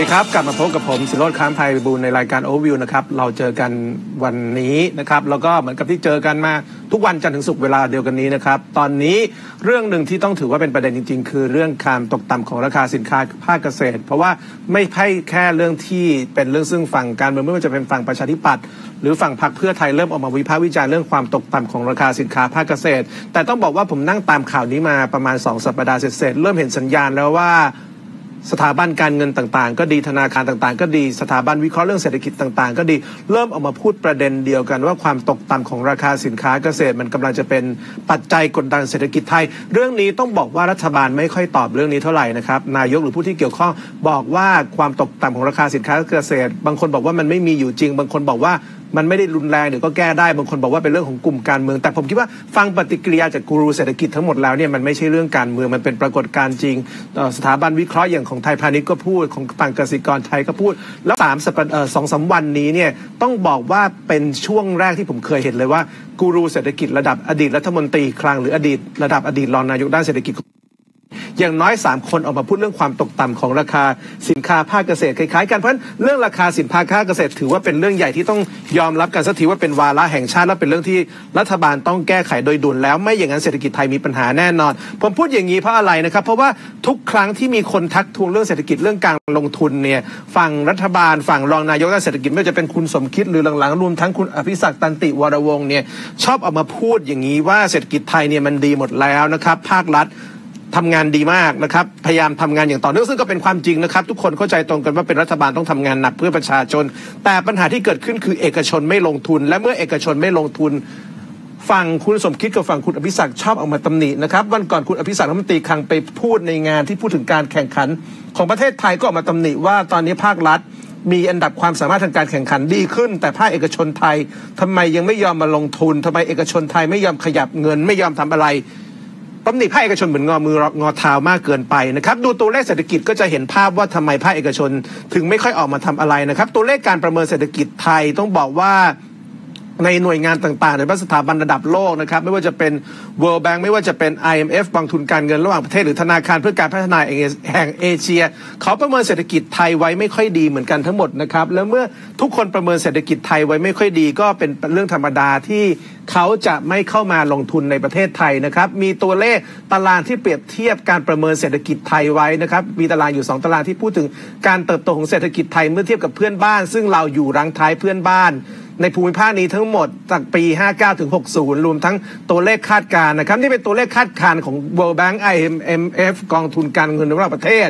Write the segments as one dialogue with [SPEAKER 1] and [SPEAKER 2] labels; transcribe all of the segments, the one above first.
[SPEAKER 1] ดีครับ กลับมาพบกับผมสิโรธค้ามไพบูลในรายการโอวิวนะครับ เราเจอกันวันนี้นะครับ แล้วก็เหมือนกับที่เจอกันมาทุกวันจันทร์ถึงศุกร์เวลาเดียวกันนี้นะครับ ตอนนี้เรื่องหนึ่งที่ต้องถือว่าเป็นประเด็นจริง ๆ คือเรื่องการตกต่ำของราคาสินค้าภาคเกษตร เพราะว่าไม่ใช่แค่เรื่องที่เป็นเรื่องซึ่งฝั่งการเมืองไม่ว่าจะเป็นฝั่งประชาธิปัตย์หรือฝั่งพรรคเพื่อไทยเริ่มออกมาวิพากษ์วิจารณ์เรื่องความตกต่ำของราคาสินค้าภาคเกษตร แต่ต้องบอกว่าผมนั่งตามข่าวนี้มาประมาณ 2 สัปดาห์เสร็จเริ่มเห็นสัญญาณแล้วว่า สถาบันการเงินต่างๆ ก็ดีธนาคารต่างๆ ก็ดีสถาบันวิเคราะห์เรื่องเศรษฐกิจต่างๆ ก็ดีเริ่มออกมาพูดประเด็นเดียวกันว่าความตกต่ำของราคาสินค้าเกษตร มันกำลังจะเป็นปัจจัยกดดันเศรษฐกิจไทย เรื่องนี้ต้องบอกว่ารัฐบาลไม่ค่อยตอบเรื่องนี้เท่าไหร่นะครับนายกหรือผู้ที่เกี่ยวข้องบอกว่าความตกต่ำของราคาสินค้าเกษตร บางคนบอกว่ามันไม่มีอยู่จริง บางคนบอกว่ามันไม่ได้รุนแรงเดี๋ยวก็แก้ได้บางคนบอกว่าเป็นเรื่องของกลุ่มการเมือง แต่ผมคิดว่าฟังปฏิกิริยาจากกูรูเศรษฐกิจทั้งหมดแล้วเนี่ยมันไม่ใช่เรื่องการเมืองมันเป็นปรากฏการณ์จริง สถาบันวิเคราะห์อย่างของไทยพาณิชย์ก็พูดของฝั่งกษตรกรไทยก็พูด แล้วสามสัปดาห์เอ่อสองสามวันนี้เนี่ยต้องบอกว่าเป็นช่วงแรกที่ผมเคยเห็นเลยว่ากูรูเศรษฐกิจระดับอดีตรัฐมนตรีคลังหรืออดีตระดับอดีตรองนายกด้านเศรษฐกิจ อย่างน้อย 3 คนออกมาพูดเรื่องความตกต่ำของราคาสินค้าภาคเกษตรคล้ายๆกันเพราะเรื่องราคาสินค้าภาคเกษตร ถือว่าเป็นเรื่องใหญ่ที่ต้องยอมรับกันสักทีว่าเป็นวาระแห่งชาติและเป็นเรื่องที่รัฐบาลต้องแก้ไขโดยด่วนแล้วไม่อย่างนั้นเศรษฐกิจไทยมีปัญหาแน่นอน ผมพูดอย่างนี้เพราะอะไรนะครับ เพราะว่าทุกครั้งที่มีคนทักทวงเรื่องเศรษฐกิจเรื่องการลงทุนเนี่ยฝั่งรัฐบาลฝั่งรองนายกด้านเศรษฐกิจไม่ว่าจะเป็นคุณสมคิดหรือหลังๆรวมทั้งคุณอภิศักดิ์ตันติวรวงศ์เนี่ยชอบออกมาพูดอย่างนี้ว่าเศรษฐกิจไทยเนี่ยมันดีหมดแล้วนะครับภาครัฐ ทำงานดีมากนะครับ พยายามทำงานอย่างต่อเนื่องซึ่งก็เป็นความจริงนะครับ ทุกคนเข้าใจตรงกันว่าเป็นรัฐบาลต้องทำงานหนักเพื่อประชาชน แต่ปัญหาที่เกิดขึ้นคือเอกชนไม่ลงทุน และเมื่อเอกชนไม่ลงทุนฝั่งคุณสมคิดกับฝั่งคุณอภิศักชอบออกมาตำหนินะครับวันก่อนคุณอภิศักรัฐมนตรีคลังไปพูดในงานที่พูดถึงการแข่งขัน ของประเทศไทยก็ออกมาตำหนิว่าตอนนี้ภาครัฐ มีอันดับความสามารถทางการแข่งขันดีขึ้น แต่ภาคเอกชนไทยทำไมยังไม่ยอมมาลงทุนทำไมเอกชนไทยไม่ยอมขยับเงิน ไม่ยอมทำอะไร ตำหนิภาคเอกชนเหมือนงอมืองอเท้ามากเกินไปนะครับดูตัวเลขเศรษฐกิจก็จะเห็นภาพว่าทำไมภาคเอกชน ถึงไม่ค่อยออกมาทำอะไรนะครับ ตัวเลขการประเมินเศรษฐกิจไทยต้องบอกว่า ในหน่วยงานต่างๆในสถาบันระดับโลกนะครับ ไม่ว่าจะเป็น World Bank ไม่ว่าจะเป็น IMF กองทุนการเงินระหว่างประเทศหรือธนาคารเพื่อการพัฒนาแห่งเอเชีย เขาประเมินเศรษฐกิจไทยไว้ไม่ค่อยดีเหมือนกันทั้งหมดนะครับ แล้วเมื่อทุกคนประเมินเศรษฐกิจไทยไว้ไม่ค่อยดี ก็เป็นเรื่องธรรมดาที่เขาจะไม่เข้ามาลงทุนในประเทศไทยนะครับ มีตัวเลขตารางที่เปรียบเทียบการประเมินเศรษฐกิจไทยไว้นะครับ มีตารางอยู่สองตารางที่พูดถึงการเติบโตของเศรษฐกิจไทยเมื่อเทียบกับเพื่อนบ้าน ซึ่งเราอยู่รังท้ายเพื่อนบ้าน ในภูมิภาคนี้ทั้งหมดจากปี 59 ถึง 60 รวมทั้งตัวเลขคาดการณ์นะครับนี่เป็นตัวเลขคาดการณ์ของ World Bank IMF กองทุนการเงินระหว่างประเทศ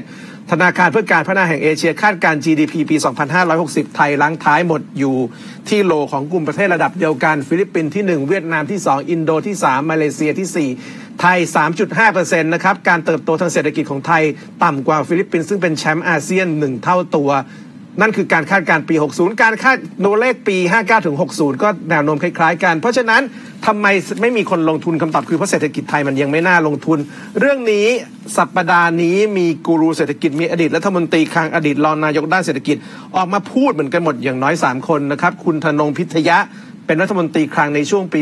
[SPEAKER 1] ธนาคารเพื่อการพัฒนาแห่งเอเชียคาดการณ์ GDP ปี 2560 ไทยล้างท้ายหมดอยู่ที่โลของกลุ่มประเทศระดับเดียวกัน ฟิลิปปินส์ที่ 1 เวียดนามที่ 2 อินโดที่ 3 มาเลเซียที่ 4ไทย 3.5%นะครับ การเติบโตทางเศรษฐกิจของไทย ต่ำกว่าฟิลิปปินส์ซึ่งเป็นแชมป์อาเซียน 1 เท่าตัว นั่นคือการคาดการปี 60 การคาดตัวเลขปี 59ถึง60 ก็แนวโน้มคล้าย ๆ กัน เพราะฉะนั้นทำไมไม่มีคนลงทุนคำตอบคือเพราะเศรษฐกิจไทยมันยังไม่น่าลงทุน เรื่องนี้สัปดาห์นี้มีกูรูเศรษฐกิจมีอดีตรัฐมนตรีคลังอดีตรองนายกด้านเศรษฐกิจ ออกมาพูดเหมือนกันหมดอย่างน้อย 3 คนนะครับ คุณธนงพิทยะ เป็นรัฐมนตรีคลังในช่วงปี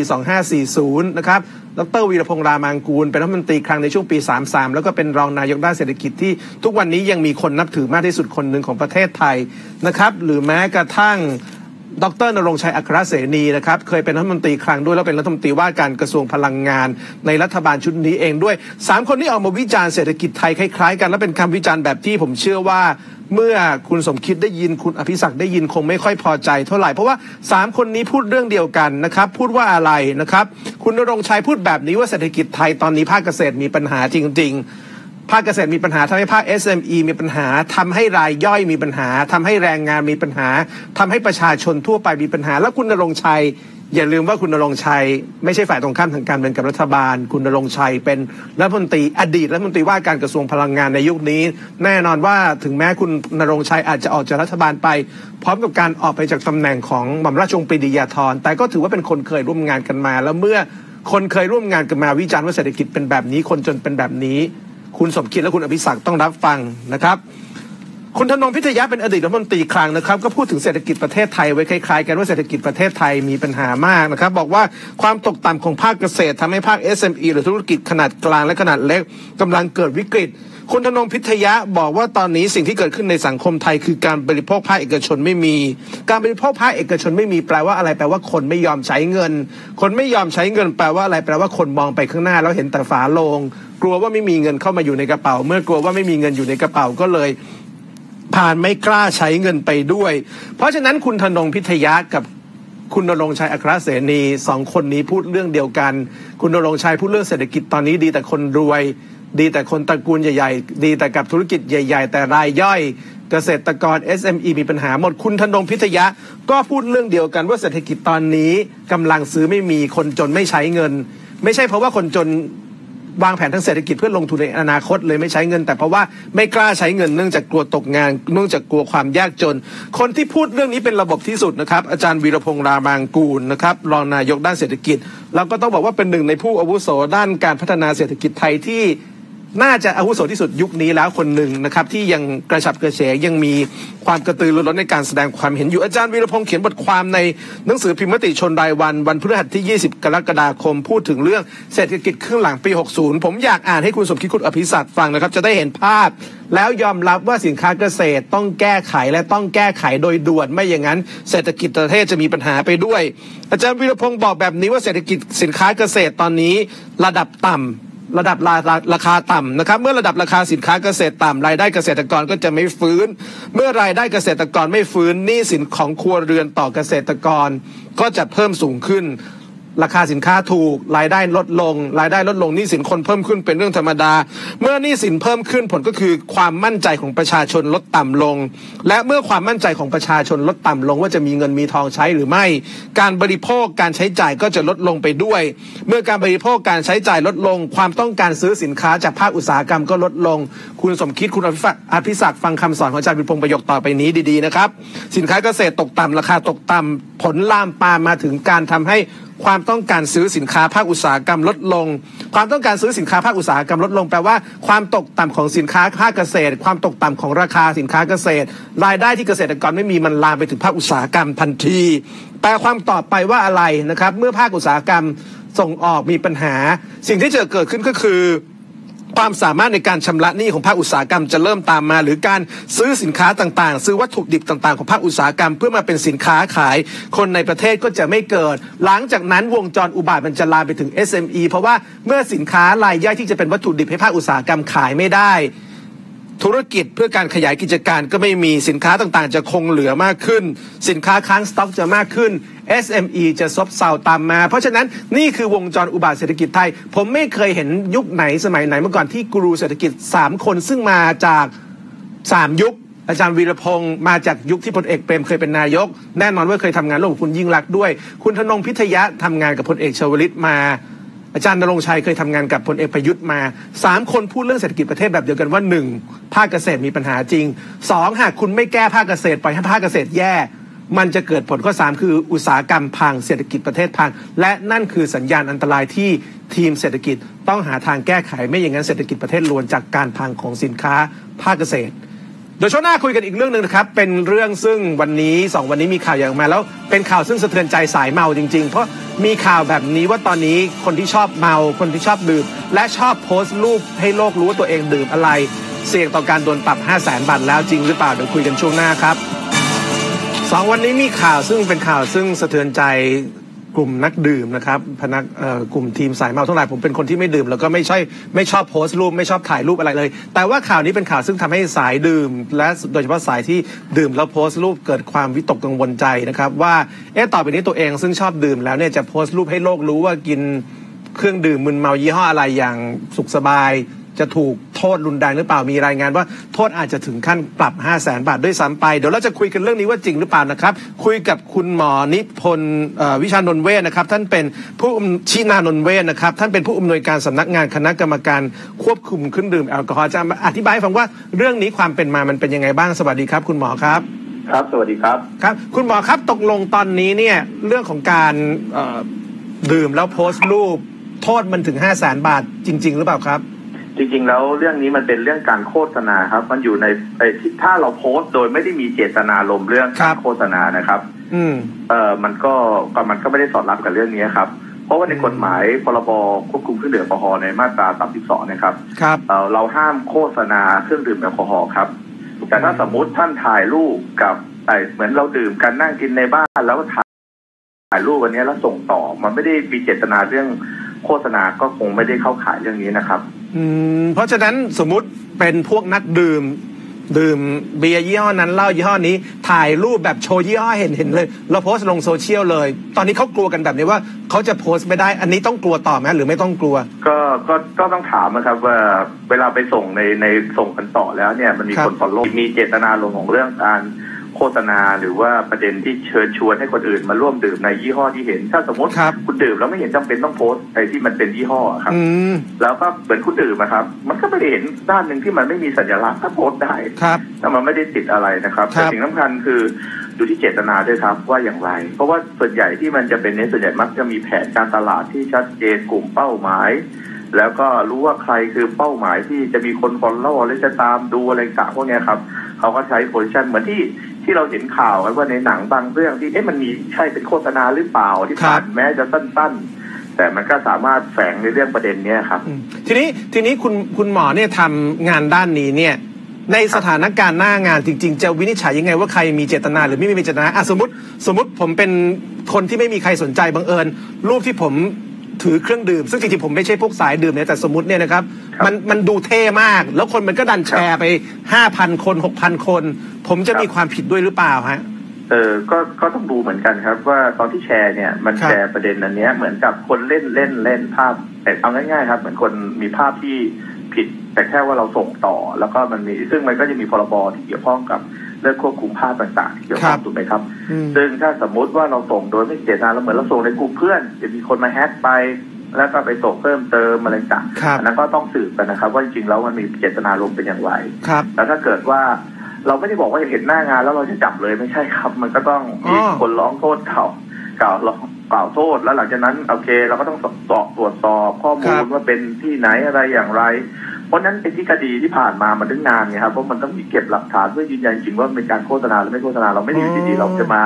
[SPEAKER 1] 2540 นะครับ ดรวีรพงษ์รามางกูล เป็นรัฐมนตรีคลังในช่วงปี 33 แล้วก็เป็นรองนายกด้านเศรษฐกิจที่ทุกวันนี้ยังมีคนนับถือมากที่สุดคนหนึ่งของประเทศไทยนะครับ หรือแม้กระทั่งดรนรงชัยอัครเสนีนะครับเคยเป็นรัฐมนตรีคลังด้วยแล้วเป็นรัฐมนตรีว่าการกระทรวงพลังงาน ในรัฐบาลชุดนี้เองด้วยสามคนนี้ออกมาวิจารณ์เศรษฐกิจไทยคล้ายๆ กันและเป็นคำวิจารณ์แบบที่ผมเชื่อว่า เมื่อคุณสมคิดได้ยินคุณอภิศักดิ์ได้ยินคงไม่ค่อยพอใจเท่าไหร่เพราะว่าสามคนนี้พูดเรื่องเดียวกันนะครับพูดว่าอะไรนะครับ คุณนรงชัยพูดแบบนี้ว่าเศรษฐกิจไทยตอนนี้ภาคเกษตรมีปัญหาจริง ๆภาคเกษตรมีปัญหาทำให้ภาค SME มีปัญหาทำให้รายย่อยมีปัญหาทำให้แรงงานมีปัญหาทำให้ประชาชนทั่วไปมีปัญหา แล้วคุณนรงชัย อย่าลืมว่าคุณนรงชัย ไม่ใช่ฝ่ายตรงข้ามทางการเมืองกับรัฐบาล คุณนรงชัยเป็นรัฐมนตรีอดีตรัฐมนตรีว่าการกระทรวงพลังงานในยุคนี้ แน่นอนว่าถึงแม้คุณนรงชัยอาจจะออกจากรัฐบาลไป พร้อมกับการออกไปจากตำแหน่งของหม่อมราชวงศ์ปรีดียาธรแต่ก็ถือว่าเป็นคนเคยร่วมงานกันมา แล้วเมื่อคนเคยร่วมงานกันมาวิจารณ์ว่าเศรษฐกิจเป็นแบบนี้คนจนเป็นแบบนี้ คุณสมคิดและคุณอภิศักดิ์ต้องรับฟังนะครับ คุณธนงพิทยะเป็นอดีตรัฐมนตรีคลังนะครับ ก็พูดถึงเศรษฐกิจประเทศไทยไว้คล้ายๆกันว่าเศรษฐกิจประเทศไทยมีปัญหามากนะครับ บอกว่าความตกต่ำของภาคเกษตรทำให้ภาค SME หรือธุรกิจขนาดกลางและขนาดเล็กกำลังเกิดวิกฤต คุณธนงพิทยะบอกว่าตอนนี้สิ่งที่เกิดขึ้นในสังคมไทย คือการบริโภคภาคเอกชนไม่มี การบริโภคภาคเอกชนไม่มีแปลว่าอะไรแปลว่าคนไม่ยอมใช้เงิน คนไม่ยอมใช้เงิน แปลว่าอะไรแปลว่าคนมองไปข้างหน้าแล้วเห็นแต่ฝาโลง กลัวว่าไม่มีเงินเข้ามาอยู่ในกระเป๋า เมื่อกลัวว่าไม่มีเงินอยู่ในกระเป๋าก็เลย ผ่านไม่กล้าใช้เงินไปด้วย เพราะฉะนั้นคุณธนงพิทยะกับคุณนรงชัยอัครเสนีสองคนนี้พูดเรื่องเดียวกัน คุณนรงชัยพูดเรื่องเศรษฐกิจตอนนี้ดีแต่คนรวย ดีแต่คนตระกูลใหญ่ๆ ดีแต่กับธุรกิจใหญ่ ๆ แต่รายย่อยเกษตรกร SME มีปัญหาหมดคุณธนงพิทยะ ก็พูดเรื่องเดียวกันว่าเศรษฐกิจตอนนี้กำลังซื้อไม่มีคนจนไม่ใช้เงิน ไม่ใช่เพราะว่าคนจน วางแผนทางเศรษฐกิจเพื่อลงทุนในอนาคตเลยไม่ใช้เงิน แต่เพราะว่าไม่กล้าใช้เงินเนื่องจากกลัวตกงาน เนื่องจากกลัวความยากจน คนที่พูดเรื่องนี้เป็นระบบที่สุดนะครับ อาจารย์วีรพงษ์รามางกูลนะครับรองนายกด้านเศรษฐกิจ เราก็ต้องบอกว่าเป็นหนึ่งในผู้อาวุโสด้านการพัฒนาเศรษฐกิจไทยที่ น่าจะอาวุโสที่สุดยุคนี้แล้วคนหนึ่งนะครับที่ยังกระฉับกระเฉงยังมีความกระตือรือร้นในการแสดงความเห็นอยู่อาจารย์วีรพงษ์เขียนบทความในหนังสือพิมพ์มติชนรายวัน วันพฤหัสที่ 20 กรกฎาคมพูดถึงเรื่องเศรษฐกิจครึ่งหลังปี 60 ผมอยากอ่านให้คุณสมคิดคุณอภิศักดิ์ฟังนะครับจะได้เห็นภาพ แล้วยอมรับว่าสินค้าเกษตรต้องแก้ไขและต้องแก้ไขโดยด่วนไม่อย่างนั้น เศรษฐกิจประเทศจะมีปัญหาไปด้วย อาจารย์วีรพงษ์บอกแบบนี้ว่าเศรษฐกิจสินค้าเกษตรตอนนี้ระดับต่ำ ระดับราราคาต่ำนะครับ เมื่อระดับราคาสินค้าเกษตรต่ำรายได้เกษตรกรก็จะไม่ฟื้น เมื่อรายได้เกษตรกรไม่ฟื้นหนี้สินของครัวเรือนต่อเกษตรกรก็จะเพิ่มสูงขึ้น ราคาสินค้าถูก รายได้ลดลง รายได้ลดลงหนี้สินคนเพิ่มขึ้นเป็นเรื่องธรรมดา เมื่อหนี้สินเพิ่มขึ้นผลก็คือความมั่นใจของประชาชนลดต่ำลง และเมื่อความมั่นใจของประชาชนลดต่ำลง ว่าจะมีเงินมีทองใช้หรือไม่ การบริโภคการใช้จ่ายก็จะลดลงไปด้วย เมื่อการบริโภคการใช้จ่ายลดลง ความต้องการซื้อสินค้าจากภาคอุตสาหกรรมก็ลดลง คุณสมคิดคุณอภิศักดิ์ฟังคำสอนของอาจารย์วิพงษ์ประโยคต่อไปนี้ดีๆนะครับสินค้าเกษตรตกต่ำราคาตกต่ำผลลามปามมาถึงการทำให้ ความต้องการซื้อสินค้าภาคอุตสาหกรรมลดลง ความต้องการซื้อสินค้าภาคอุตสาหกรรมลดลงแปลว่าความตกต่ำของสินค้าภาคเกษตร ความตกต่ำของราคาสินค้าเกษตร รายได้ที่เกษตรกรไม่มีมันลามไปถึงภาคอุตสาหกรรมทันที แปลความต่อไปว่าอะไรนะครับ เมื่อภาคอุตสาหกรรมส่งออกมีปัญหา สิ่งที่จะเกิดขึ้นก็คือ ความสามารถในการชำระหนี้ของภาคอุตสาหกรรมจะเริ่มตามมา หรือการซื้อสินค้าต่างๆ ซื้อวัตถุดิบต่างๆ ของภาคอุตสาหกรรม เพื่อมาเป็นสินค้าขาย คนในประเทศก็จะไม่เกิด หลังจากนั้นวงจรอุบาทมันจะลามไปถึง SME เพราะว่าเมื่อสินค้ารายย่อยที่จะเป็นวัตถุดิบให้ภาคอุตสาหกรรมขายไม่ได้ธุรกิจเพื่อการขยายกิจการก็ไม่มีสินค้าต่างๆ จะคงเหลือมากขึ้น สินค้าค้างสต็อกจะมากขึ้น SME จะซบเซาตามมา เพราะฉะนั้นนี่คือวงจรอุบาทเศรษฐกิจไทย ผมไม่เคยเห็นยุคไหนสมัยไหนเมาก่อนที่กูรูเศรษฐกิจ 3 คนซึ่งมาจาก 3 ยุคอาจารย์วีรพงศ์มาจากยุคที่พลเอกเปรมเคยเป็นนายก แน่นอนว่าเคยทำงานร่วมกับคุณยิ่งรักด้วย คุณธนงพิทยะทำงานกับพลเอกชวลิตมา อาจารย์นรงชัยเคยทำงานกับพลเอกประยุทธ์มาสามคนพูดเรื่องเศรษฐกิจประเทศแบบเดียวกันว่าหนึ่งภาคเกษตรมีปัญหาจริงสองหากคุณไม่แก้ภาคเกษตรปล่อยให้ภาคเกษตรแย่ มันจะเกิดผลข้อสามคืออุตสาหกรรมพังเศรษฐกิจประเทศพัง และนั่นคือสัญญาณอันตรายที่ทีมเศรษฐกิจต้องหาทางแก้ไขไม่อย่างนั้นเศรษฐกิจประเทศล้วนจากการพังของสินค้าภาคเกษตรเดี๋ยวช่วงหน้าคุยกันอีกเรื่องหนึ่งนะครับ เป็นเรื่องซึ่งวันนี้สองวันนี้มีข่าวอย่างมาแล้ว เป็นข่าวซึ่งสะเทือนใจสายเมาจริง ๆ เพราะมีข่าวแบบนี้ว่าตอนนี้คนที่ชอบเมา คนที่ชอบดื่ม และชอบโพสต์รูปให้โลกรู้ว่าตัวเองดื่มอะไร เสี่ยงต่อการโดนปรับ 5 0 0แสนบาทแล้วจริงหรือเปล่าเดี๋ยวคุยกันช่วงหน้าครับ สองวันนี้มีข่าวซึ่งเป็นข่าวซึ่งสะเทือนใจกลุ่มนักดื่มนะครับพนักกลุ่มทีมสายเมาท่าไหร่ผมเป็นคนที่ไม่ดื่ม แล้วก็ไม่ใช่ไม่ชอบโพสต์รูปไม่ชอบถ่ายรูปอะไรเลย แต่ว่าข่าวนี้เป็นข่าวซึ่งทำให้สายดื่ม และโดยเฉพาะสายที่ดื่มแล้วโพสต์รูปเกิดความวิตกกังวลใจนะครับ ว่าเอ๊ะต่อไปนี้ตัวเองซึ่งชอบดื่มแล้วเนี่ยจะโพสต์รูปให้โลกรู้ว่ากินเครื่องดื่มมึนเมายี่ห้ออะไรอย่างสุขสบาย จะถูกโทษรุนแรงหรือเปล่ามีรายงานว่าโทษอาจจะถึงขั้นปรับ 5 0 0แสนบาทด้วยซ้ำไปเดี๋ยวเราจะคุยกันเรื่องนี้ว่าจริงหรือเปล่านะครับ คุยกับคุณหมอนิพนธ์เอ่อวิชานนท์เวชนะครับ ท่านเป็นผู้อำชินานนท์เวชนะครับ ท่านเป็นผู้อำนวยการสำนักงานคณะกรรมการควบคุมเครื่องดื่มแอลกอฮอล์จะมาอธิบายให้ฟังว่าเรื่องนี้ความเป็นมามันเป็นยังไงบ้างสวัสดีครับ คุณหมอครับ
[SPEAKER 2] ครับ สวัสดีครับ
[SPEAKER 1] ครับ คุณหมอครับตกลงตอนนี้เนี่ยเรื่องของการเอ่อดื่มแล้วโพสต์รูป โทษมันถึง5 0 0แสนบาทจริง ๆ หรือเปล่าครับ
[SPEAKER 2] จริงๆ แล้วเรื่องนี้มันเป็นเรื่องการโฆษณาครับ มันอยู่ในไอ้ที่ถ้าเราโพสต์โดยไม่ได้มีเจตนาลมณ์เรื่อง
[SPEAKER 1] ครั
[SPEAKER 2] การ
[SPEAKER 1] บ
[SPEAKER 2] โฆษณานะครับ
[SPEAKER 1] อืม
[SPEAKER 2] เอ่อมันก็ก็มันก็ไม่ได้สอดรับกับเรื่องนี้ครับ เพราะว่าในกฎหมายพรบควบคุมเครื่องดื่มแอลกอฮอล์ในมาตรา32นะครับ
[SPEAKER 1] ครับ
[SPEAKER 2] เอ่อเราห้ามโฆษณาเครื่องดื่มแอลกอฮอล์ครับ แต่ถ้าสมมุติท่านถ่ายรูปกับไอ้เหมือนเราดื่มกันนั่งกินในบ้านแล้วก็ถ่ายถ่ายรูปวันนี้แล้วส่งต่อ มันไม่ได้มีเจตนาเรื่อง โฆษณาก็คงไม่ได้เข้าข่ายเรื่องนี้นะครับ
[SPEAKER 1] อืมเพราะฉะนั้นสมมุติเป็นพวกนักดื่ม ดื่มเบียร์ยี่ห้อนั้นเหล้ายี่ห้อนี้ ถ่ายรูปแบบโชว์ยี่ห้อเห็นเห็นเลยเราโพสต์ลงโซเชียลเลย ตอนนี้เขากลัวกันแบบนี้ว่าเขาจะโพสต์ไม่ได้อันนี้ต้องกลัวต่อไหมหรือไม่ต้องกลัว
[SPEAKER 2] ก็ก็ก็ต้องถามนะครับว่าเวลาไปส่งในในส่งกันต่อแล้วเนี่ยมันมี
[SPEAKER 1] ครับ
[SPEAKER 2] คนฟอลโล่มีเจตนาลงของเรื่องการ โฆษณาหรือว่าประเด็นที่เชิญชวนให้คนอื่นมาร่วมดื่มในยี่ห้อที่เห็น ถ้าสมมติ
[SPEAKER 1] ครับ
[SPEAKER 2] คุณดื่มแล้วไม่เห็นจำเป็นต้องโพสต์ไอ้ที่มันเป็นยี่ห้อครับ
[SPEAKER 1] อืม
[SPEAKER 2] แล้วก็เหมือนคุณดื่มนะครับ มันก็ไม่ได้เห็นด้านหนึ่งที่มันไม่มีสัญลักษณ์ก็โพสต์ได้
[SPEAKER 1] ครับ
[SPEAKER 2] แต่มันไม่ได้ติดอะไรนะครับ
[SPEAKER 1] ครั
[SPEAKER 2] แต่
[SPEAKER 1] บ
[SPEAKER 2] สิ่งสำคัญคือดูที่เจตนาด้วยครับว่าอย่างไร เพราะว่าส่วนใหญ่ที่มันจะเป็นเน้นส่วนใหญ่มักจะมีแผนการตลาดที่ชัดเจนกลุ่มเป้าหมายแล้วก็รู้ว่าใครคือเป้าหมายที่จะมีคนฟอลโล่และจะตามดูอะไรต่างพวกเนี้ยครับ เขาก็ใช้โพซิชันเหมือนที่ ที่เราเห็นข่าวกันว่าในหนังบางเรื่องที่เอ๊ะมันมีใช่เป็นโฆษณาหรือเปล่าที่ผ่านแม้จะสั้น ๆ แต่มันก็สามารถแฝงในเรื่องประเด็นเนี้ยครับ
[SPEAKER 1] อืมทีนี้ทีนี้คุณคุณหมอเนี่ยทำงานด้านนี้เนี่ย ในสถานการณ์หน้างานจริง ๆ จะวินิจฉัยยังไงว่าใครมีเจตนาหรือไม่มีเจตนาอะสมมติสมมติผมเป็นคนที่ไม่มีใครสนใจบังเอิญ รูปที่ผม ถือเครื่องดื่ม ซึ่งจริงๆผมไม่ใช่พวกสายดื่มเนี่ยแต่สมมติเนี่ยนะครับ
[SPEAKER 2] ครับ
[SPEAKER 1] มันมันดูเท่มาก แล้วคนมันก็ดันแชร์ไปห้าพันคนหกพันคน ผมจะ
[SPEAKER 2] ครับ
[SPEAKER 1] มีความผิดด้วยหรือเปล่าฮะ
[SPEAKER 2] เออก็ก็ต้องดูเหมือนกันครับ ว่าตอนที่แชร์เนี่ยมัน
[SPEAKER 1] ครับ
[SPEAKER 2] แชร์ประเด็นอันเนี้ยเหมือนกับคนเล่นเล่นเล่นภาพแต่เอาง่ายๆครับ เหมือนคนมีภาพที่ผิดแต่แค่ว่าเราส่งต่อ แล้วก็มันมีซึ่งมันก็จะมีพรบที่เกี่ยวข้องกับ เรื่องควบคุมภาพต่างๆที่เกี่ยวข้อง
[SPEAKER 1] ครับ
[SPEAKER 2] ถูกไหมครับ
[SPEAKER 1] อืม
[SPEAKER 2] ซึ่งถ้าสมมุติว่าเราส่งโดยไม่เจตนาเราเหมือนเราส่งในกลุ่มเพื่อนจะมีคนมาแฮกไป แล้วก็ไปส่งเพิ่มเติมอะไรต่าง
[SPEAKER 1] ครับ
[SPEAKER 2] อันนั้นก็ต้องสืบกันนะครับ ว่าจริงๆแล้วมันมีเจตนาลมณ์เป็นอย่างไร
[SPEAKER 1] ครับ
[SPEAKER 2] แล้วถ้าเกิดว่าเราไม่ได้บอกว่าเห็นหน้างานแล้วเราจะจับเลยไม่ใช่ครับ มันก็ต้องมี
[SPEAKER 1] อ๋อ
[SPEAKER 2] คนร้องโทษเขากล่าวร้องกล่าวโทษแล้วหลังจากนั้นโอเค เราก็ต้องสอบตรวจสอบข้อมูลว่าเป็นที่ไหนอะไรอย่างไร เพราะฉะนั้นไอ้ที่คดีที่ผ่านมามันถึงนานไงครับเพราะมันต้องมีเก็บหลักฐานเพื่อยืนยันจริงว่ามันเป็นการโฆษณาหรือไม่โฆษณาเราไม่ได้อยู่ดีๆเราจะมา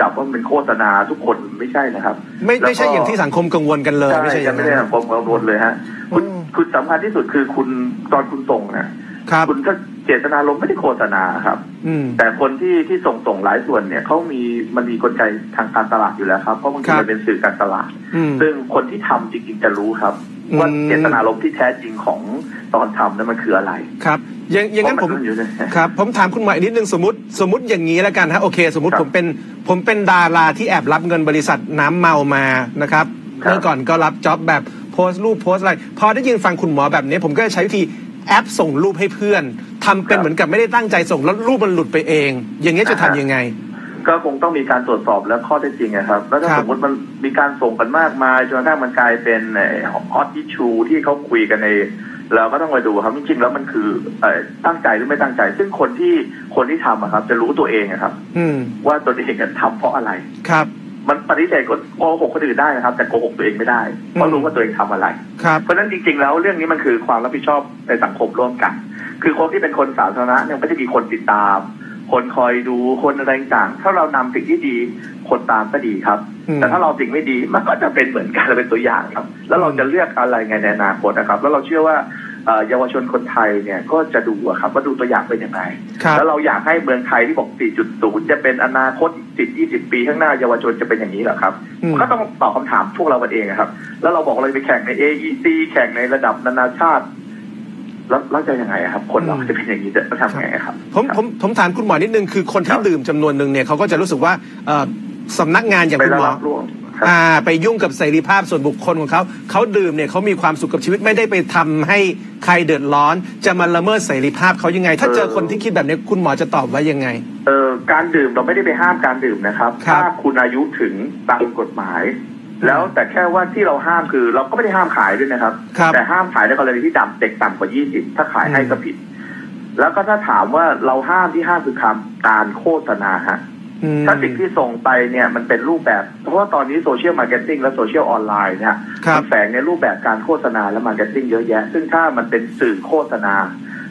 [SPEAKER 2] จับว่ามันเป็นโฆษณาทุกคนไม่ใช่นะครับ
[SPEAKER 1] ไม่ไม่ใช่
[SPEAKER 2] แล้วก็
[SPEAKER 1] อย่างที่สังคมกังวลกันเลย
[SPEAKER 2] ใช่
[SPEAKER 1] ไม่ใช่อ
[SPEAKER 2] ยั
[SPEAKER 1] ย่างง
[SPEAKER 2] ไม่
[SPEAKER 1] นั้น
[SPEAKER 2] ได้ผมกังวลเลยฮะคุณ
[SPEAKER 1] อืม
[SPEAKER 2] คุณสำคัญที่สุดคือคุณตอนคุณส่งเนี่ย
[SPEAKER 1] ครับ
[SPEAKER 2] คุณก็เจตนาลมณ์ไม่ได้โฆษณาครับ
[SPEAKER 1] อืม
[SPEAKER 2] แต่คนที่ที่ส่งส่งหลายส่วนเนี่ยเขามีมันมีกลไกทางการตลาดอยู่แล้วครับเพราะบางที
[SPEAKER 1] ครับ
[SPEAKER 2] มันเป็นสื่อการตลาด
[SPEAKER 1] อืม
[SPEAKER 2] ซึ่งคนที่ทำจริงๆจะรู้ครับ
[SPEAKER 1] อืม
[SPEAKER 2] ว่าเจตนารมณ์ที่แท้จริงของตอนทำนั้นมันคืออะไร
[SPEAKER 1] ครับอย่างอย่างนั้นผม
[SPEAKER 2] เพระอยู่ใน
[SPEAKER 1] ครับผมถามคุณหมออีกนิดนึงสมมติสมมติอย่างนี้แล้วกันฮะโอเค สมมติ
[SPEAKER 2] ครับ
[SPEAKER 1] ผมเป็นผมเป็นดาราที่แอบรับเงินบริษัทน้ำเมามานะครับ
[SPEAKER 2] ครับ
[SPEAKER 1] เมื่อก่อนก็รับจ็อบแบบโพสต์รูปโพสต์อะไร พอได้ยินฟังคุณหมอแบบนี้ ผมก็จะใช้วิธีแอปส่งรูปให้เพื่อนทำเป็นเหมือนกับไม่ได้ตั้งใจส่งแล้วรูปมันหลุดไปเอง อย่างนี้ยจะทำยังไง
[SPEAKER 2] ก็คงต้องมีการตรวจสอบและข้อเท็จจริงนะครับ แล้วถ้า
[SPEAKER 1] ครับ
[SPEAKER 2] สมมติมันมีการส่งกันมากมายจนกระทั่งมันกลายเป็นฮอตอิชูที่เขาคุยกันในเราก็ต้องมาดูครับจริงๆแล้วมันคือเอ่อตั้งใจหรือไม่ตั้งใจ ซึ่งคนที่คนที่ทำอะครับ จะรู้ตัวเองอะครับ
[SPEAKER 1] อืม
[SPEAKER 2] ว่าตัวเองอะทำเพราะอะไร
[SPEAKER 1] ครับ
[SPEAKER 2] มันปฏิเสธโกหกคนอื่นได้นะครับ แต่โกหกตัวเองไม่ได้เพราะรู้ว่าตัวเองทำอะไร
[SPEAKER 1] ครับ
[SPEAKER 2] เพราะฉะนั้นจริง ๆ แล้วเรื่องนี้มันคือความรับผิดชอบในสังคมร่วมกัน คือคนที่เป็นคนสาธารณะเนี่ยก็จะมีคนติดตาม คนคอยดูคนอะไรต่างๆถ้าเรานำสิ่งที่ดีคนตามก็ดีครับ
[SPEAKER 1] อืม
[SPEAKER 2] แต่ถ้าเราสิ่งไม่ดีมันก็จะเป็นเหมือนกันเป็นตัวอย่างครับ แล้วเราจะเลือกอะไรไงในอนาคตนะครับ แล้วเราเชื่อว่าเอ่อเยาวชนคนไทยเนี่ยก็จะดูอะครับว่าดูตัวอย่างเป็นยังไง
[SPEAKER 1] ครับ
[SPEAKER 2] แล้วเราอยากให้เมืองไทยที่บอก 4.0 จะเป็นอนาคตอีก10 20 ปีข้างหน้าเยาวชนจะเป็นอย่างนี้เหรอครับ
[SPEAKER 1] อืม
[SPEAKER 2] ก็ต้องตอบคำถามพวกเรากันเองอะครับ แล้วเราบอกเราจะไปแข่งใน AEC แข่งในระดับนานาชาติ แล้วเราจะยังไงอะครับ คนเราจะเป็นอย่างนี้จะทำไงอะครับ
[SPEAKER 1] ผมผมผมถามคุณหมอนิดนึงคือคนที่
[SPEAKER 2] ครับ
[SPEAKER 1] ดื่มจำนวนหนึ่งเนี่ยเขาก็จะรู้สึกว่าเอ่อสำนักงานอย่าง
[SPEAKER 2] ไป
[SPEAKER 1] คุณหมอ
[SPEAKER 2] รับร่วมครับ
[SPEAKER 1] อ่าไปยุ่งกับเสรีภาพส่วนบุคคลของเขาเขาดื่มเนี่ยเขามีความสุขกับชีวิตไม่ได้ไปทำให้ใครเดือดร้อน จะมาละเมิดเสรีภาพเขายังไง ถ้าเจอคนที่คิดแบบนี้คุณหมอจะตอบว่ายังไง
[SPEAKER 2] เอ่อการดื่มเราไม่ได้ไปห้ามการดื่มนะครับ
[SPEAKER 1] ครับ
[SPEAKER 2] ถ้าคุณอายุถึงตามกฎหมาย แล้วแต่แค่ว่าที่เราห้ามคือ เราก็ไม่ได้ห้ามขายด้วยนะครับ
[SPEAKER 1] ครับ
[SPEAKER 2] แต่ห้ามขายในกรณีที่ต่ำเด็กต่ำกว่า 20 ถ้าขายให้
[SPEAKER 1] อืม
[SPEAKER 2] ก็ผิด แล้วก็ถ้าถามว่าเราห้ามที่ห้ามคือคำการโฆษณาฮะ
[SPEAKER 1] อืม
[SPEAKER 2] ถ้าสิ่งที่ส่งไปเนี่ยมันเป็นรูปแบบ เพราะว่าตอนนี้โซเชียลมาร์เก็ตติ้งและโซเชียลออนไลน์เนี่ย
[SPEAKER 1] ครับ
[SPEAKER 2] มันแฝงในรูปแบบการโฆษณาและมาร์เก็ตติ้งเยอะแยะ ซึ่งถ้ามันเป็นสื่อโฆษณา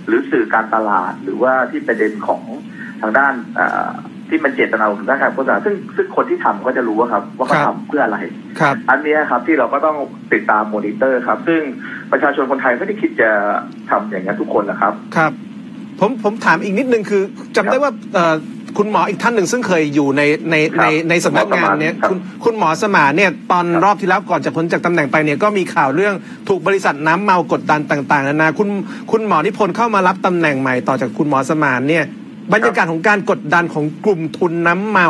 [SPEAKER 2] หรือสื่อการตลาด หรือว่าที่ประเด็นของทางด้านเอ่อ ที่มันเจตนาของการโฆษณาซึ่งซึ่งคนที่ทำก็จะรู้ว่าครับ ว่าเขา
[SPEAKER 1] ครับ
[SPEAKER 2] ทำเพื่ออะไร
[SPEAKER 1] ครับ
[SPEAKER 2] อันเนี้ยครับที่เราก็ต้องติดตามมอนิเตอร์ครับ ซึ่งประชาชนคนไทยไม่ได้คิดจะทำอย่างนั้นทุกคนนะครับ
[SPEAKER 1] ครับ ผมผมถามอีกนิดนึงคือจำได้ว่าเอ่อคุณหมออีกท่านหนึ่งซึ่งเคยอยู่ในใน
[SPEAKER 2] ครับ
[SPEAKER 1] ในในสำนักงานเนี่ย
[SPEAKER 2] ครับ
[SPEAKER 1] คุณคุณหมอสมานเนี่ยตอนรอบที่แล้วก่อนจะพ้นจากตำแหน่งไปเนี่ยก็มีข่าวเรื่องถูกบริษัทน้ำเมากดดันต่างๆนานาคุณคุณหมอนิพนธ์เข้ามารับตำแหน่งใหม่ต่อจากคุณหมอสมานเนี่ย บรรยากาศของการกดดันของกลุ่มทุนน้ำเมา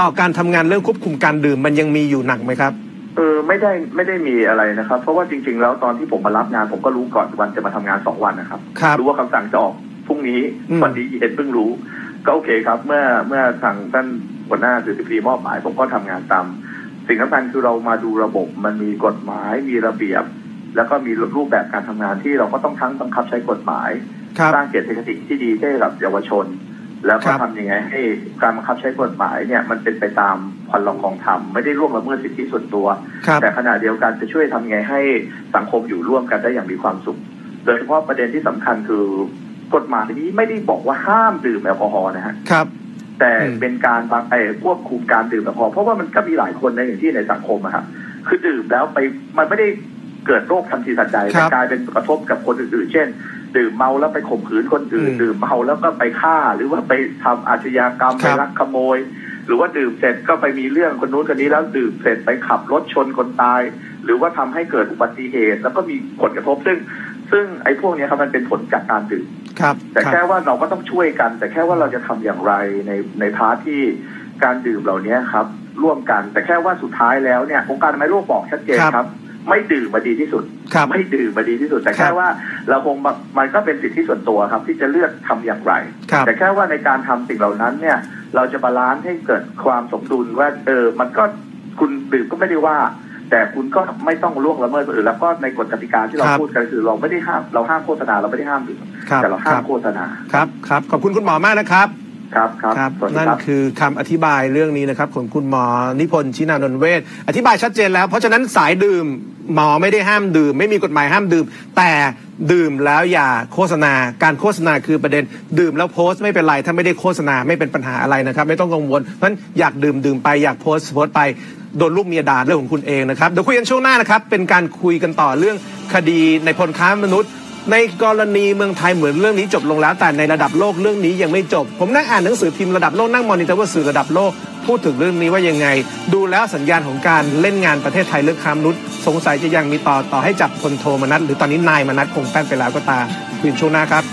[SPEAKER 1] ต่อการทำงานเรื่องควบคุมการดื่มมันยังมีอยู่หนักไหมครับ
[SPEAKER 2] เออไม่ได้ไม่ได้มีอะไรนะครับ เพราะว่าจริง ๆ แล้วตอนที่ผมมารับงานผมก็รู้ก่อนวันจะมาทำงานสองวันนะครับ
[SPEAKER 1] ครับ
[SPEAKER 2] รู้ว่าคำสั่งจะออกพรุ่งนี้
[SPEAKER 1] อืม
[SPEAKER 2] วันนี้เห็นเพิ่งรู้ ก็โอเคครับ เมื่อเมื่อทางท่านหัวหน้าสื่อสิบปีมอบหมาย ผมก็ทำงานตามสิ่งสำคัญคือเรามาดูระบบมันมีกฎหมายมีระเบียบ แล้วก็มีรูปแบบการทำงานที่เราก็ต้องทั้งบังคับใช้กฎหมาย
[SPEAKER 1] ครับ
[SPEAKER 2] สร้างเกียรติคติที่ดีให้กับเยาวชน แล้ว
[SPEAKER 1] ค
[SPEAKER 2] ก็
[SPEAKER 1] รับ
[SPEAKER 2] ทำยังไงให้การบังคับใช้กฎหมายเนี่ยมันเป็นไปตามควันรองกองธรรมไม่ได้ร่วงละเมิดสิทธิส่วนตัว
[SPEAKER 1] ครับ
[SPEAKER 2] แต่ขณะเดียวกันจะช่วยทำไงให้สังคมอยู่ร่วมกันได้อย่างมีความสุข โดยเฉพาะประเด็นที่สำคัญคือกฎหมายนี้ไม่ได้บอกว่าห้ามดื่มแอลกอฮอล์นะฮะ
[SPEAKER 1] ครับ
[SPEAKER 2] แต่
[SPEAKER 1] อืม
[SPEAKER 2] เป็นการบังไอ้ควบคุมการดื่มแอลกอฮอล์เพราะว่ามันก็มีหลายคนในอย่างที่ในสังคมอะครับคือดื่มแล้วไปมันไม่ได้เกิดโรคทันทีทันใด
[SPEAKER 1] ครั
[SPEAKER 2] แต่
[SPEAKER 1] บ
[SPEAKER 2] กลายเป็นกระทบกับคนอื่นๆ เช่น ดื่มเมาแล้วไปข่มขืนคนอื่น
[SPEAKER 1] อืม
[SPEAKER 2] ดื่มเมาแล้วก็ไปฆ่า หรือว่าไปทำอาชญากรรม
[SPEAKER 1] ค
[SPEAKER 2] ไป
[SPEAKER 1] รับ
[SPEAKER 2] ลักขโมย หรือว่าดื่มเสร็จก็ไปมีเรื่องคนนู้นคนนี้แล้วดื่มเสร็จไปขับรถชนคนตาย หรือว่าทำให้เกิดอุบัติเหตุ แล้วก็มีผลกระทบซึ่ง ซึ่งไอ้พวกเนี้ยครับมันเป็นผลจากการดื่ม
[SPEAKER 1] ครับ
[SPEAKER 2] แต่
[SPEAKER 1] ครับ
[SPEAKER 2] แค่ว่าเราก็ต้องช่วยกัน แต่แค่ว่าเราจะทำอย่างไรในในพาร์ทที่การดื่มเหล่านี้ครับ ร่วมกัน แต่แค่ว่าสุดท้ายแล้วเนี่ยองค์การอนามัยโลกบอกชัดเจน
[SPEAKER 1] ครับ
[SPEAKER 2] ครับ ไม่ดื่มมาดีที่สุด
[SPEAKER 1] ครับ
[SPEAKER 2] ไม่ดื่มมาดีที่สุด แต่
[SPEAKER 1] ค
[SPEAKER 2] แค่
[SPEAKER 1] รับ
[SPEAKER 2] ว่าเราคงมามันก็เป็นสิทธิส่วนตัวครับ ที่จะเลือกทำอย่างไร
[SPEAKER 1] ครับ
[SPEAKER 2] แต่แค่ว่าในการทำสิ่งเหล่านั้นเนี่ย เราจะบาลานซ์ให้เกิดความสมดุลว่าเออมันก็คุณดื่มก็ไม่ได้ว่า แต่คุณก็ไม่ต้องล่วงละเมิดคนอื่นแล้วก็ในกฎกติกาที่เรา
[SPEAKER 1] ครับ
[SPEAKER 2] พูดกันคือเราไม่ได้ห้ามเราห้ามโฆษณาเราไม่ได้ห้ามดื่ม
[SPEAKER 1] ครับ
[SPEAKER 2] แต่เราห้า
[SPEAKER 1] ค
[SPEAKER 2] ม
[SPEAKER 1] รับ
[SPEAKER 2] โฆษณา
[SPEAKER 1] ครับครับขอบคุณคุณหมอมากนะครับ
[SPEAKER 2] ครับครับ
[SPEAKER 1] ครับ
[SPEAKER 2] สวัสดี
[SPEAKER 1] นั่น
[SPEAKER 2] ครับ
[SPEAKER 1] คือคำอธิบายเรื่องนี้นะครับของคุณหมอนิพนธ์ชินานนท์เวชอธิบายชัดเจนแล้วเพราะฉะนั้นสายดื่ม หมอไม่ได้ห้ามดื่ม ไม่มีกฎหมายห้ามดื่ม แต่ดื่มแล้วอย่าโฆษณา การโฆษณาคือประเด็น ดื่มแล้วโพสต์ไม่เป็นไร ถ้าไม่ได้โฆษณาไม่เป็นปัญหาอะไรนะครับ ไม่ต้องกังวลเพราะฉะนั้นอยากดื่มดื่มไปอยากโพสต์โพสต์ไปโดนลูกเมียด่าเรื่องของคุณเองนะครับเดี๋ยวคุยกันช่วงหน้านะครับเป็นการคุยกันต่อเรื่องคดีในพลค้ามนุษย์ ในกรณีเมืองไทยเหมือนเรื่องนี้จบลงแล้ว แต่ในระดับโลกเรื่องนี้ยังไม่จบ ผมนั่งอ่านหนังสือพิมพ์ระดับโลกนั่งมอนิเตอร์ว่าสื่อระดับโลกพูดถึงเรื่องนี้ว่ายังไง ดูแล้วสัญญาณของการเล่นงานประเทศไทยเรื่องค้ามนุษย์ สงสัยจะยังมีต่อต่อให้จับคนโทมนัดหรือตอนนี้นายมนัดคงแป้นไปแล้วก็ตามคุยกันช่วงหน้าครับ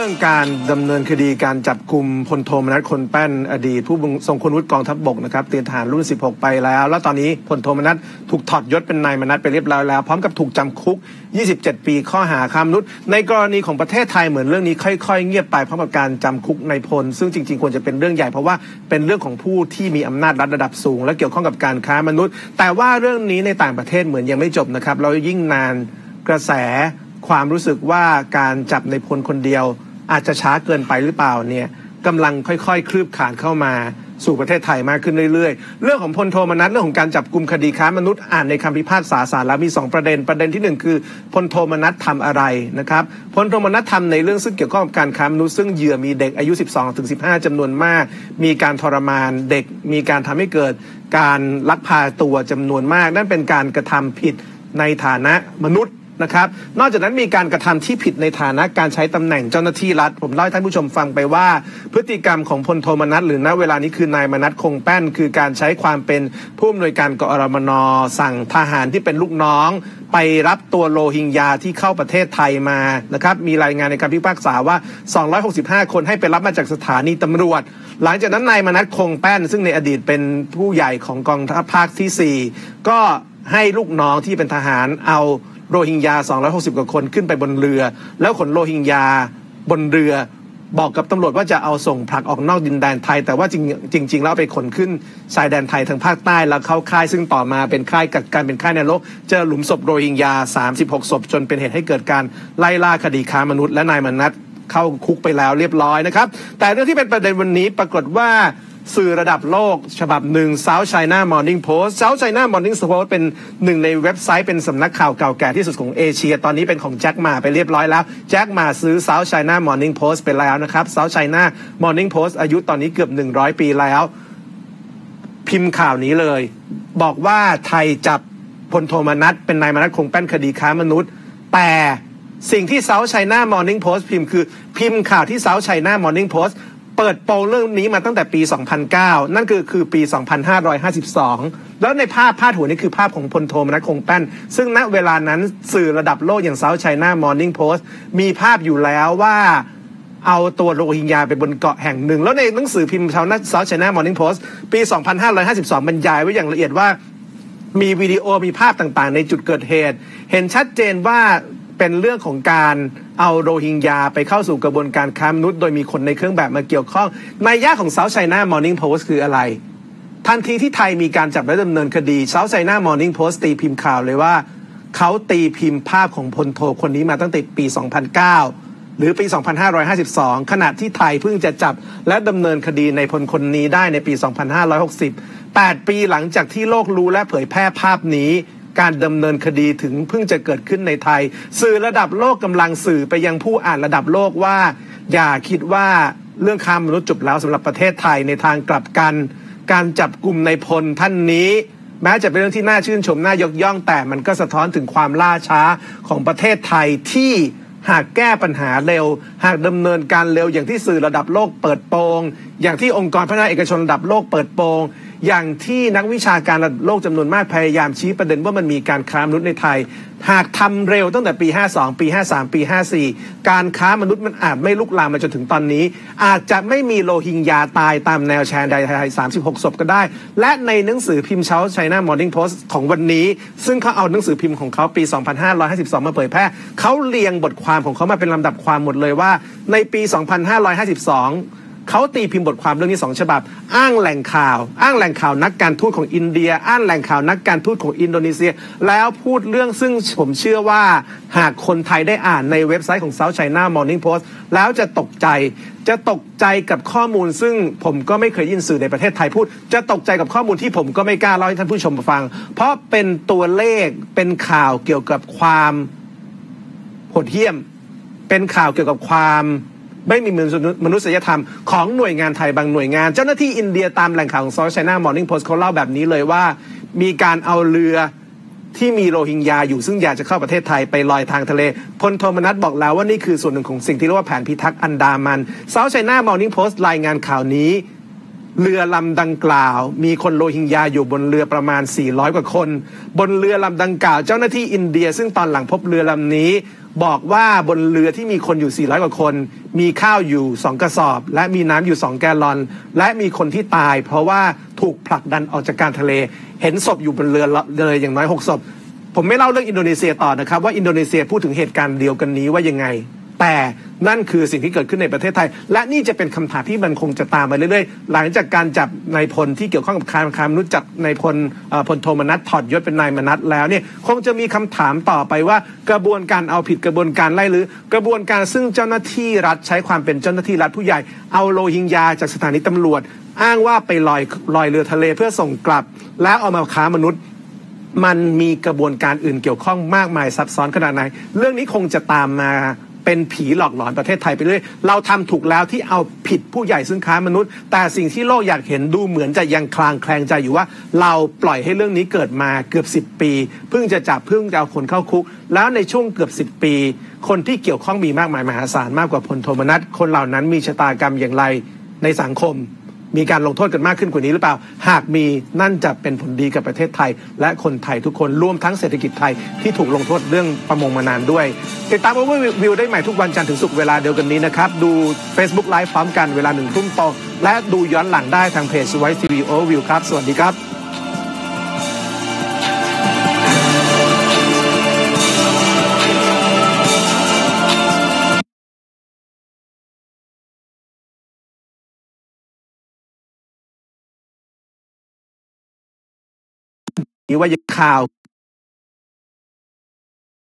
[SPEAKER 1] รื่องการดำเนินคดีการจับกลุ่มพลโทมนัสคนแป้นอดีตผู้ทรงคุณวุฒิกองทัพบกนะครับเตรียมทหารรุ่น 16 ไปแล้ว แล้วตอนนี้พลโทมนัสถูกถอดยศเป็นนายมนัสไปเรียบร้อยแล้ว พร้อมกับถูกจำคุก 27 ปีข้อหาค้ามนุษย์ ในกรณีของประเทศไทยเหมือนเรื่องนี้ค่อยๆ เงียบไปพร้อมกับการจำคุกในพล ซึ่งจริงๆควรจะเป็นเรื่องใหญ่เพราะว่าเป็นเรื่องของผู้ที่มีอำนาจรัฐระดับสูง และเกี่ยวข้องกับการค้ามนุษย์ แต่ว่าเรื่องนี้ในต่างประเทศเหมือนยังไม่จบนะครับแล้วยิ่งนานกระแสความรู้สึกว่าการจับในพลคนเดียว อาจจะช้าเกินไปหรือเปล่าเนี่ยกำลังค่อยๆ คลืบคลานเข้ามาสู่ประเทศไทยมากขึ้นเรื่อยๆ เรื่องของพลโทมนัสเรื่องของการจับกลุ่มคดีค้ามนุษย์อ่านในคำพิพากษาศาลแล้วมี 2 ประเด็น ประเด็นที่หนึ่งคือพลโทมนัสทำอะไรนะครับพลโทมนัสทำในเรื่องซึ่งเกี่ยวข้องกับการค้ามนุษย์ซึ่งเหยื่อมีเด็กอายุ 12ถึง15จำนวนมาก มีการทรมานเด็กมีการทำให้เกิดการลักพาตัวจำนวนมาก นั่นเป็นการกระทำผิดในฐานะมนุษย์ นะครับ นอกจากนั้นมีการกระทำที่ผิดในฐานะการใช้ตำแหน่งเจ้าหน้าที่รัฐ ผมเล่าให้ท่านผู้ชมฟังไปว่า พฤติกรรมของพลโทมนัสหรือณเวลานี้คือนายมนัสคงแป้น คือการใช้ความเป็นผู้อำนวยการกอรมนสั่งทหารที่เป็นลูกน้อง ไปรับตัวโรฮิงญาที่เข้าประเทศไทยมานะครับมีรายงานในการพิพากษาว่า 265 คนให้ไปรับมาจากสถานีตำรวจ หลังจากนั้นนายมนัสคงแป้น ซึ่งในอดีตเป็นผู้ใหญ่ของกองทัพภาคที่ 4 ก็ให้ลูกน้องที่เป็นทหารเอา โรฮิงญา 260 กว่าคนขึ้นไปบนเรือ แล้วขนโรฮิงญาบนเรือ บอกกับตำรวจว่าจะเอาส่งผลักออกนอกดินแดนไทย แต่ว่าจริงจริงๆแล้วไปขนขึ้นชายแดนไทยทางภาคใต้แล้วเข้าค่ายซึ่งต่อมาเป็นค่ายกักกันเป็นค่ายในรกเจอหลุมศพโรฮิงญา 36 ศพจนเป็นเหตุให้เกิดการไล่ล่าคดีค้ามนุษย์และนายมนัสเข้าคุกไปแล้วเรียบร้อยนะครับ แต่เรื่องที่เป็นประเด็นวันนี้ปรากฏว่า สื่อระดับโลก ฉบับหนึ่ง South China Morning Post South China Morning Post เป็นหนึ่งในเว็บไซต์เป็นสำนักข่าวเก่าแก่ที่สุดของเอเชีย ตอนนี้เป็นของแจ็คมาไปเรียบร้อยแล้ว แจ็คมาซื้อ South China Morning Post ไปแล้วนะครับ South China Morning Post อายุตอนนี้เกือบ 100 ปีแล้ว พิมพ์ข่าวนี้เลย บอกว่าไทยจับพลโทมนัสเป็นนายมนัสคงแป้นคดีค้ามนุษย์ แต่สิ่งที่ South China Morning Post พิมพ์คือพิมพ์ข่าวที่ South China Morning Post เปิดโปงเรื่องนี้มาตั้งแต่ปี 2009 นั่นคือคือปี 2552 แล้วในภาพพาดหัวนี้คือภาพของพลโทมนัสคงแป้น ซึ่งณเวลานั้นสื่อระดับโลกอย่าง South China Morning Post มีภาพอยู่แล้วว่าเอาตัวโรฮิงญาไปบนเกาะแห่งหนึ่ง แล้วในหนังสือพิมพ์ชาวนัทซา t ช China Morning Post ปี 2552 บรรยายไว้อย่างละเอียดว่ามีวิดีโอมีภาพต่างๆ ในจุดเกิดเหตุ เห็นชัดเจนว่า เป็นเรื่องของการเอาโรฮิงญาไปเข้าสู่กระบวนการค้ามนุษย์โดยมีคนในเครื่องแบบมาเกี่ยวข้องในยะของ South China Morning Post คืออะไร ทันทีที่ไทยมีการจับและดำเนินคดี South China Morning Post ตีพิมพ์ข่าวเลยว่า เขาตีพิมพ์ภาพของพลโทคนนี้มาตั้งแต่ปี 2009 หรือปี 2552 ขณะที่ไทยเพิ่งจะจับและดำเนินคดีในพลคนนี้ได้ในปี 2560 8 ปีหลังจากที่โลกรู้และเผยแพร่ภาพนี้ การดำเนินคดีถึงเพิ่งจะเกิดขึ้นในไทย สื่อระดับโลกกำลังสื่อไปยังผู้อ่านระดับโลกว่า อย่าคิดว่าเรื่องค้ามนุษย์จบแล้วสำหรับประเทศไทยในทางกลับกัน การจับกลุ่มในพลท่านนี้ แม้จะเป็นเรื่องที่น่าชื่นชมน่ายกย่องแต่มันก็สะท้อนถึงความล่าช้าของประเทศไทยที่หากแก้ปัญหาเร็ว หากดำเนินการเร็วอย่างที่สื่อระดับโลกเปิดโปง อย่างที่องค์กรพัฒนาเอกชนระดับโลกเปิดโปง อย่างที่นักวิชาการระดับโลกจำนวนมากพยายามชี้ประเด็นว่ามันมีการค้ามนุษย์ในไทย หากทำเร็วตั้งแต่ปี 52 ปี 53 ปี 54 การค้ามนุษย์มันอาจไม่ลุกลามมาจนถึงตอนนี้ อาจจะไม่มีโลหิงญาตายตามแนวแชร์ใดไทย 36 ศพก็ได้ และในหนังสือพิมพ์เช้า China Morning Post ของวันนี้ ซึ่งเขาเอาหนังสือพิมพ์ของเขาปี 2552 มาเผยแพร่เขาเรียงบทความของเขามาเป็นลำดับความหมดเลยว่า ในปี 2552 เขาตีพิมพ์บทความเรื่องนี้สองฉบับ อ้างแหล่งข่าว อ้างแหล่งข่าวนักการทูตของอินเดีย อ้างแหล่งข่าวนักการทูตของอินโดนีเซีย แล้วพูดเรื่องซึ่งผมเชื่อว่าหากคนไทยได้อ่านในเว็บไซต์ของ South China Morning Post แล้วจะตกใจจะตกใจกับข้อมูลซึ่งผมก็ไม่เคยยินสื่อในประเทศไทยพูด จะตกใจกับข้อมูลที่ผมก็ไม่กล้าเล่าให้ท่านผู้ชมฟัง เพราะเป็นตัวเลขเป็นข่าวเกี่ยวกับความโหดเหี้ยม เป็นข่าวเกี่ยวกับความ ไม่มีมนุษยธรรมของหน่วยงานไทยบางหน่วยงาน เจ้าหน้าที่อินเดียตามแหล่งข่าวของซอชไนามอร์นิ่งโพสต์เขาเล่าแบบนี้เลยว่า มีการเอาเรือที่มีโรฮิงญาอยู่ซึ่งอยากจะเข้าประเทศไทยไปลอยทางทะเลพลโทมนัสบอกแล้วว่านี่คือส่วนหนึ่งของสิ่งที่เรียกว่าแผนพิทักษ์อันดามันเซาท์ไชน่ามอร์นิ่งโพสต์รายงานข่าวนี้ เรือลำดังกล่าว มีคนโรฮิงญาอยู่บนเรือประมาณ 400 กว่าคน บนเรือลำดังกล่าว เจ้าหน้าที่อินเดีย ซึ่งตอนหลังพบเรือลำนี้ บอกว่าบนเรือที่มีคนอยู่ 400 กว่าคน มีข้าวอยู่ 2 กระสอบ และมีน้ำอยู่ 2 แกลลอน และมีคนที่ตาย เพราะว่าถูกผลักดันออกจากการทะเล เห็นศพอยู่บนเรือเลยอย่างน้อย 6 ศพ ผมไม่เล่าเรื่องอินโดนีเซียต่อนะครับ ว่าอินโดนีเซียพูดถึงเหตุการณ์เดียวกันนี้ว่ายังไง แต่นั่นคือสิ่งที่เกิดขึ้นในประเทศไทย และนี่จะเป็นคำถามที่มันคงจะตามมาเรื่อยๆ หลังจากการจับนายพลที่เกี่ยวข้องกับการค้ามนุษย์จับนายพลพลโทมนัสถอดยศเป็นนายมนัสแล้วเนี่ยคงจะมีคำถามต่อไปว่ากระบวนการเอาผิดกระบวนการไล่หรือกระบวนการซึ่งเจ้าหน้าที่รัฐใช้ความเป็นเจ้าหน้าที่รัฐผู้ใหญ่ เอาโลหิงยาจากสถานีตำรวจ อ้างว่าไปลอยลอยเรือทะเลเพื่อส่งกลับ แล้วเอามาค้ามนุษย์มันมีกระบวนการอื่นเกี่ยวข้องมากมายซับซ้อนขนาดไหน เรื่องนี้คงจะตามมา เป็นผีหลอกหลอนประเทศไทยไปเรื่อยเราทำถูกแล้วที่เอาผิดผู้ใหญ่ซึ่งค้ามนุษย์ แต่สิ่งที่โลกอยากเห็นดูเหมือนจะยังคลางแคลงใจอยู่ว่า เราปล่อยให้เรื่องนี้เกิดมาเกือบ 10 ปี เพิ่งจะจับเพิ่งจะเอาคนเข้าคุก แล้วในช่วงเกือบ 10 ปี คนที่เกี่ยวข้องมีมากมายมหาศาลมากกว่าพลโทมนัสคนเหล่านั้นมีชะตากรรมอย่างไรในสังคม มีการลงโทษกันมากขึ้นกว่านี้หรือเปล่า หากมีนั่นจะเป็นผลดีกับประเทศไทย และคนไทยทุกคนรวมทั้งเศรษฐกิจไทยที่ถูกลงโทษเรื่องประมงมานานด้วย ติดตามโอเวอร์วิวได้ใหม่ทุกวันจันทร์ถึงศุกร์เวลาเดียวกันนี้นะครับ ดู Facebook Live พร้อมกันเวลาหนึ่งทุ่มตรงและดูย้อนหลังได้ทางเพจไวทีวีโอวิวครับ สวัสดีครับ ว่าข่าว